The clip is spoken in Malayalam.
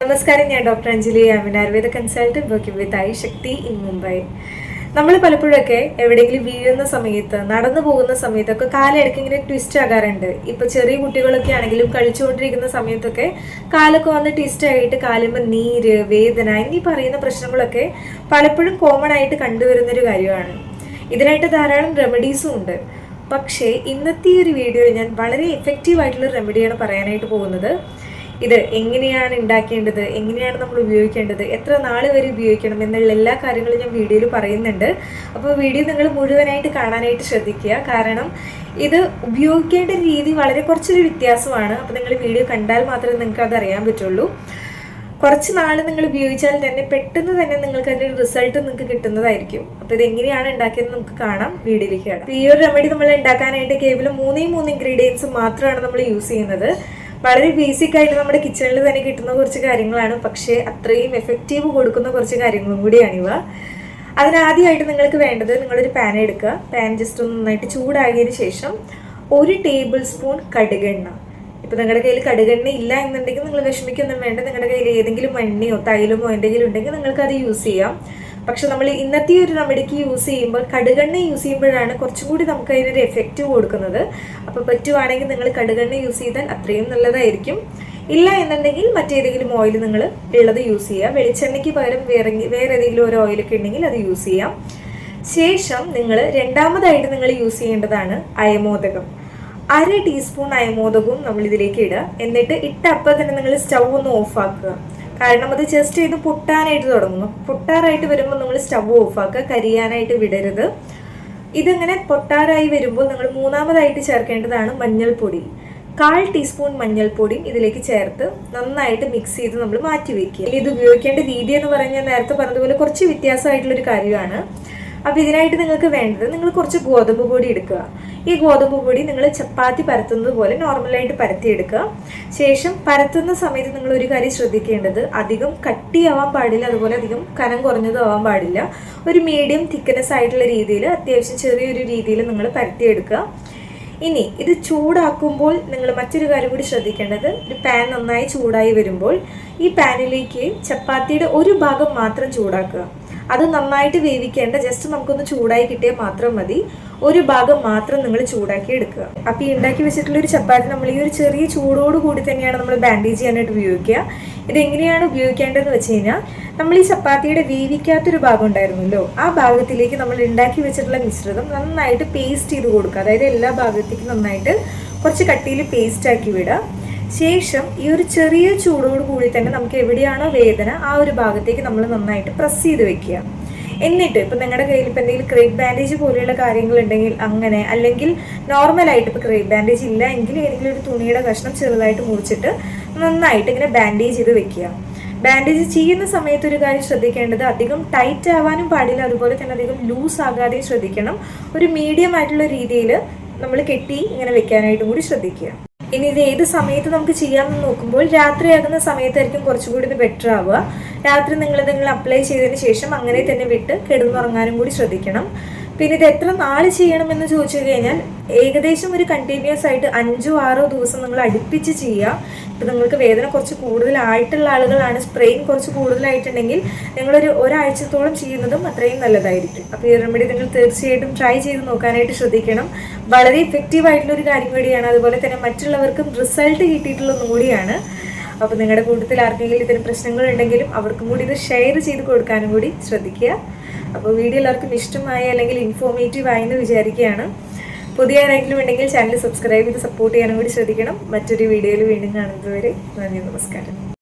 നമസ്കാരം ഞാൻ doctor Anjali Amin Ayurveda consultant working with I Shakti in Mumbai നമ്മൾ പലപ്പോഴൊക്കെ എവിടെയെങ്കിലും വീഴുന്ന സമയത്ത് നടന്നു പോകുന്ന സമയത്തൊക്കെ കാലിടയ്ക്ക് ഇങ്ങനെ ട്വിസ്റ്റ് ആകാറുണ്ട്. ഇപ്പൊ ചെറിയ കുട്ടികളൊക്കെ ആണെങ്കിലും കളിച്ചുകൊണ്ടിരിക്കുന്ന സമയത്തൊക്കെ കാലൊക്കെ വന്ന് ട്വിസ്റ്റ് ആയിട്ട് കാലുമ്പോൾ നീര് വേദന എന്നീ പറയുന്ന പ്രശ്നങ്ങളൊക്കെ പലപ്പോഴും കോമൺ ആയിട്ട് കണ്ടുവരുന്നൊരു കാര്യമാണ്. ഇതിനായിട്ട് ധാരാളം റെമഡീസും ഉണ്ട്. പക്ഷേ ഇന്നത്തെ ഈ ഒരു വീഡിയോയിൽ ഞാൻ വളരെ എഫക്റ്റീവ് ആയിട്ടുള്ള റെമഡിയാണ് പറയാനായിട്ട് പോകുന്നത്. ഇത് എങ്ങനെയാണ് ഉണ്ടാക്കേണ്ടത് എങ്ങനെയാണ് നമ്മൾ ഉപയോഗിക്കേണ്ടത് എത്ര നാൾ വരെ ഉപയോഗിക്കണം എന്നുള്ള എല്ലാ കാര്യങ്ങളും ഞാൻ വീഡിയോയിൽ പറയുന്നുണ്ട്. അപ്പോൾ വീഡിയോ നിങ്ങൾ മുഴുവനായിട്ട് കാണാനായിട്ട് ശ്രദ്ധിക്കുക. കാരണം ഇത് ഉപയോഗിക്കേണ്ട രീതി വളരെ കുറച്ചൊരു വ്യത്യാസമാണ്. അപ്പോൾ നിങ്ങൾ വീഡിയോ കണ്ടാൽ മാത്രമേ നിങ്ങൾക്ക് അത് അറിയാൻ പറ്റുള്ളൂ. കുറച്ച് നാൾ നിങ്ങൾ ഉപയോഗിച്ചാൽ തന്നെ പെട്ടെന്ന് തന്നെ നിങ്ങൾക്ക് അതിന്റെ റിസൾട്ട് നിങ്ങൾക്ക് കിട്ടുന്നതായിരിക്കും. അപ്പോൾ ഇത് എങ്ങനെയാണ് ഉണ്ടാക്കിയത് നമുക്ക് കാണാം. വീഡിയോയിലേക്ക് കാണാം ഈ ഒരു റെമഡി നമ്മൾ ഉണ്ടാക്കാനായിട്ട് കേവലം മൂന്നേ മൂന്ന് ഇൻഗ്രീഡിയൻസ് മാത്രമാണ് നമ്മൾ യൂസ് ചെയ്യുന്നത്. വളരെ ബേസിക് ആയിട്ട് നമ്മുടെ കിച്ചണിൽ തന്നെ കിട്ടുന്ന കുറച്ച് കാര്യങ്ങളാണ്. പക്ഷേ അത്രയും എഫക്റ്റീവ് കൊടുക്കുന്ന കുറച്ച് കാര്യങ്ങളും കൂടിയാണ് ഇവ. അതിനാദ്യമായിട്ട് നിങ്ങൾക്ക് വേണ്ടത് നിങ്ങളൊരു പാൻ എടുക്കുക. പാൻ ജസ്റ്റ് ഒന്ന് നന്നായിട്ട് ചൂടാകിയതിന് ശേഷം ഒരു ടേബിൾ സ്പൂൺ കടുകെണ്ണ. ഇപ്പോൾ നിങ്ങളുടെ കയ്യിൽ കടുകെണ്ണ ഇല്ല എന്നുണ്ടെങ്കിൽ നിങ്ങൾ വിഷമിക്കൊന്നും വേണ്ട. നിങ്ങളുടെ കയ്യിൽ ഏതെങ്കിലും എണ്ണയോ തൈലമോ എന്തെങ്കിലും ഉണ്ടെങ്കിൽ നിങ്ങൾക്ക് അത് യൂസ് ചെയ്യാം. പക്ഷെ നമ്മൾ ഇന്നത്തെ ഒരു റെമഡിക്ക് യൂസ് ചെയ്യുമ്പോൾ കടുകെണ്ണ യൂസ് ചെയ്യുമ്പോഴാണ് കുറച്ചും കൂടി നമുക്ക് അതിനൊരു എഫക്റ്റ് കൊടുക്കുന്നത്. അപ്പോൾ പറ്റുവാണെങ്കിൽ നിങ്ങൾ കടുകെണ്ണ യൂസ് ചെയ്താൽ അത്രയും നല്ലതായിരിക്കും. ഇല്ല എന്നുണ്ടെങ്കിൽ മറ്റേതെങ്കിലും ഓയിൽ നിങ്ങൾ ഉള്ളത് യൂസ് ചെയ്യുക വെളിച്ചെണ്ണയ്ക്ക് പകരം വേറെ വേറെ ഏതെങ്കിലും ഒരു ഓയിലൊക്കെ ഉണ്ടെങ്കിൽ അത് യൂസ് ചെയ്യാം. ശേഷം നിങ്ങൾ രണ്ടാമതായിട്ട് നിങ്ങൾ യൂസ് ചെയ്യേണ്ടതാണ് അയമോദകം. അര ടീസ്പൂൺ അയമോദകവും നമ്മൾ ഇതിലേക്ക് ഇടുക. എന്നിട്ട് ഇട്ട അപ്പം തന്നെ നിങ്ങൾ സ്റ്റൗ ഒന്ന് ഓഫ് ആക്കുക. കാരണം അത് ജസ്റ്റ് ഇത് പൊട്ടാനായിട്ട് തുടങ്ങുന്നു. പൊട്ടാറായിട്ട് വരുമ്പോൾ നിങ്ങൾ സ്റ്റവ് ഓഫ് ആക്കുക കരിയാനായിട്ട് വിടരുത്. ഇതിങ്ങനെ പൊട്ടാറായി വരുമ്പോൾ നിങ്ങൾ മൂന്നാമതായിട്ട് ചേർക്കേണ്ടതാണ് മഞ്ഞൾപ്പൊടി. കാൽ ടീസ്പൂൺ മഞ്ഞൾപ്പൊടിയും ഇതിലേക്ക് ചേർത്ത് നന്നായിട്ട് മിക്സ് ചെയ്ത് നമ്മൾ മാറ്റി വയ്ക്കുക ഇത് ഉപയോഗിക്കേണ്ട രീതി എന്ന് പറഞ്ഞാൽ നേരത്തെ പറഞ്ഞതുപോലെ കുറച്ച് വ്യത്യാസമായിട്ടുള്ളൊരു കാര്യമാണ്. അപ്പോൾ ഇതിനായിട്ട് നിങ്ങൾക്ക് വേണ്ടത് നിങ്ങൾ കുറച്ച് ഗോതമ്പ് പൊടി എടുക്കുക. ഈ ഗോതമ്പ് പൊടി നിങ്ങൾ ചപ്പാത്തി പരത്തുന്നത് പോലെ നോർമലായിട്ട് പരത്തിയെടുക്കുക. ശേഷം പരത്തുന്ന സമയത്ത് നിങ്ങൾ ഒരു കാര്യം ശ്രദ്ധിക്കേണ്ടത് അധികം കട്ടിയാവാൻ പാടില്ല അതുപോലെ അധികം കനം കുറഞ്ഞതും ആവാൻ പാടില്ല. ഒരു മീഡിയം തിക്നെസ് ആയിട്ടുള്ള രീതിയിൽ അത്യാവശ്യം ചെറിയൊരു രീതിയിൽ നിങ്ങൾ പരത്തിയെടുക്കുക. ഇനി ഇത് ചൂടാക്കുമ്പോൾ നിങ്ങൾ മറ്റൊരു കാര്യം കൂടി ശ്രദ്ധിക്കേണ്ടത് ഒരു പാൻ നന്നായി ചൂടായി വരുമ്പോൾ ഈ പാനിലേക്ക് ചപ്പാത്തിയുടെ ഒരു ഭാഗം മാത്രം ചൂടാക്കുക. അത് നന്നായിട്ട് വേവിക്കേണ്ട ജസ്റ്റ് നമുക്കൊന്ന് ചൂടായി കിട്ടിയാൽ മാത്രം മതി. ഒരു ഭാഗം മാത്രം നിങ്ങൾ ചൂടാക്കി എടുക്കുക. അപ്പോൾ ഈ ഉണ്ടാക്കി വെച്ചിട്ടുള്ള ഒരു ചപ്പാത്തി നമ്മൾ ഈ ഒരു ചെറിയ ചൂടോട് കൂടി തന്നെയാണ് നമ്മൾ ബാൻഡേജ് ചെയ്യാനായിട്ട് ഉപയോഗിക്കുക. ഇത് എങ്ങനെയാണ് ഉപയോഗിക്കേണ്ടതെന്ന് വെച്ച് കഴിഞ്ഞാൽ നമ്മൾ ഈ ചപ്പാത്തിയുടെ വേവിക്കാത്തൊരു ഭാഗം ഉണ്ടായിരുന്നല്ലോ ആ ഭാഗത്തിലേക്ക് നമ്മൾ ഉണ്ടാക്കി വെച്ചിട്ടുള്ള മിശ്രിതം നന്നായിട്ട് പേസ്റ്റ് ചെയ്ത് കൊടുക്കുക. അതായത് എല്ലാ ഭാഗത്തേക്കും നന്നായിട്ട് കുറച്ച് കട്ടിയിൽ പേസ്റ്റ് ആക്കി വിടുക. ശേഷം ഈ ഒരു ചെറിയ ചൂടോട് കൂടി തന്നെ നമുക്ക് എവിടെയാണോ വേദന ആ ഒരു ഭാഗത്തേക്ക് നമ്മൾ നന്നായിട്ട് പ്രസ് ചെയ്ത് വെക്കുക. എന്നിട്ട് ഇപ്പം നിങ്ങളുടെ കയ്യിൽ ഇപ്പം എന്തെങ്കിലും ക്രേപ്പ് ബാൻഡേജ് പോലെയുള്ള കാര്യങ്ങൾ ഉണ്ടെങ്കിൽ അങ്ങനെ അല്ലെങ്കിൽ നോർമലായിട്ട് ഇപ്പോൾ ക്രേപ്പ് ബാൻഡേജ് ഇല്ല എങ്കിൽ ഏതെങ്കിലും ഒരു തുണിയുടെ കഷ്ണം ചെറുതായിട്ട് മുറിച്ചിട്ട് നന്നായിട്ട് ഇങ്ങനെ ബാൻഡേജ് ചെയ്ത് വെക്കുക. ബാൻഡേജ് ചെയ്യുന്ന സമയത്ത് ഒരു കാര്യം ശ്രദ്ധിക്കേണ്ടത് അധികം ടൈറ്റ് ആവാനും പാടില്ല അതുപോലെ തന്നെ അധികം ലൂസ് ആകാതെയും ശ്രദ്ധിക്കണം. ഒരു മീഡിയം ആയിട്ടുള്ള രീതിയിൽ നമ്മൾ കെട്ടി ഇങ്ങനെ വെക്കാനായിട്ടും കൂടി ശ്രദ്ധിക്കുക. ഇനി ഇത് ഏത് സമയത്ത് നമുക്ക് ചെയ്യാമെന്ന് നോക്കുമ്പോൾ രാത്രിയാകുന്ന സമയത്തായിരിക്കും കുറച്ചുകൂടി ഇത് ബെറ്റർ ആവുക. രാത്രി നിങ്ങൾ നിങ്ങൾ അപ്ലൈ ചെയ്തതിന് ശേഷം അങ്ങനെ തന്നെ വിട്ട് കിടന്നുറങ്ങാനും കൂടി ശ്രദ്ധിക്കണം. പിന്നെ ഇത് എത്ര നാൾ ചെയ്യണമെന്ന് ചോദിച്ചു കഴിഞ്ഞാൽ ഏകദേശം ഒരു കണ്ടിന്യൂസ് ആയിട്ട് അഞ്ചോ ആറോ ദിവസം നിങ്ങൾ അടുപ്പിച്ച് ചെയ്യുക. ഇപ്പം നിങ്ങൾക്ക് വേദന കുറച്ച് കൂടുതലായിട്ടുള്ള ആളുകളാണ്. സ്പ്രെയിൻ കുറച്ച് കൂടുതലായിട്ടുണ്ടെങ്കിൽ നിങ്ങളൊരു ഒരാഴ്ചത്തോളം ചെയ്യുന്നതും അത്രയും നല്ലതായിരിക്കും. അപ്പോൾ ഈ റെമഡി നിങ്ങൾ തീർച്ചയായിട്ടും ട്രൈ ചെയ്ത് നോക്കാനായിട്ട് ശ്രദ്ധിക്കണം. വളരെ ഇഫക്റ്റീവ് ഒരു കാര്യം കൂടിയാണ്. അതുപോലെ തന്നെ മറ്റുള്ളവർക്കും റിസൾട്ട് കിട്ടിയിട്ടുള്ളതും കൂടിയാണ്. അപ്പോൾ നിങ്ങളുടെ കൂട്ടത്തിൽ ആർക്കെങ്കിലും ഇത്തരം പ്രശ്നങ്ങളുണ്ടെങ്കിലും അവർക്കും കൂടി ഇത് ഷെയർ ചെയ്ത് കൊടുക്കാനും കൂടി ശ്രദ്ധിക്കുക. അപ്പോൾ വീഡിയോ എല്ലാവർക്കും ഇഷ്ടമായി അല്ലെങ്കിൽ ഇൻഫോർമേറ്റീവ് ആയി എന്ന് വിചാരിക്കുകയാണ്. പുതിയ ആരെങ്കിലും ഉണ്ടെങ്കിൽ ചാനൽ സബ്സ്ക്രൈബ് ചെയ്ത് സപ്പോർട്ട് ചെയ്യാനും കൂടി ശ്രദ്ധിക്കണം. മറ്റൊരു വീഡിയോയിൽ വീണ്ടും കാണുന്നതുവരെ നന്ദി നമസ്കാരം.